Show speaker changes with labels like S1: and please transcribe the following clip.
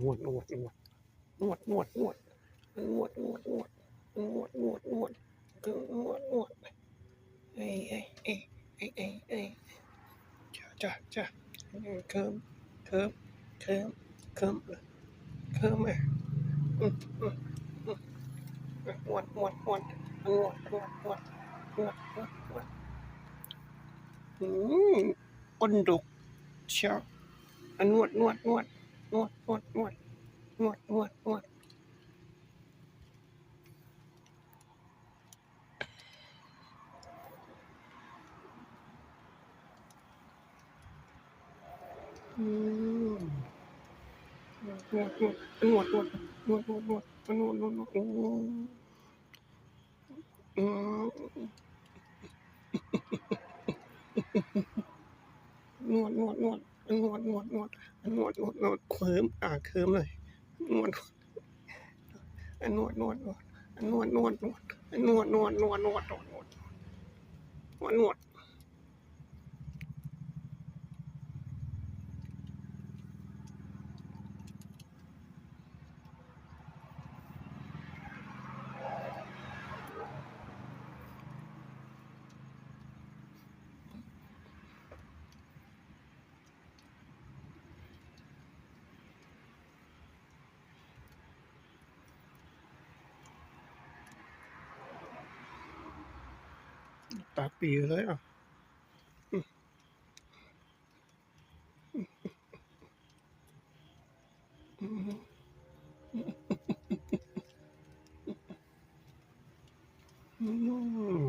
S1: นวดนวดนวดนวดนวดนวดนวดนวดนวดนวดนวดนวดนวดนวดเอ้ยเอ้ยเอ้ยเอ้ยเอ้ยเอ้จ้าจ้าจ้าเคิมเคิมเคิมเคิมเคิมอะอืมอืมอืมนวดนวดนวดนวดนวดนวดนวดนวดนวดอืมก้นดุกเชียวอะนวดนวดนวด นวดนวดนวดนวดนวดนวดอืมนวดนวดนวดนวดนวดนวดนวดนวดนวดนวดนวดอืมนวดนวดนวด นวดนวดนวดนวดนวดนวดเคลิ้มอ่าเคลิ้มเลยนวดนวดนวดนวดนวดนวดนวดนวดนวดนวดนวดนวดนวดนวดนวด ตาปีเลยอะอืม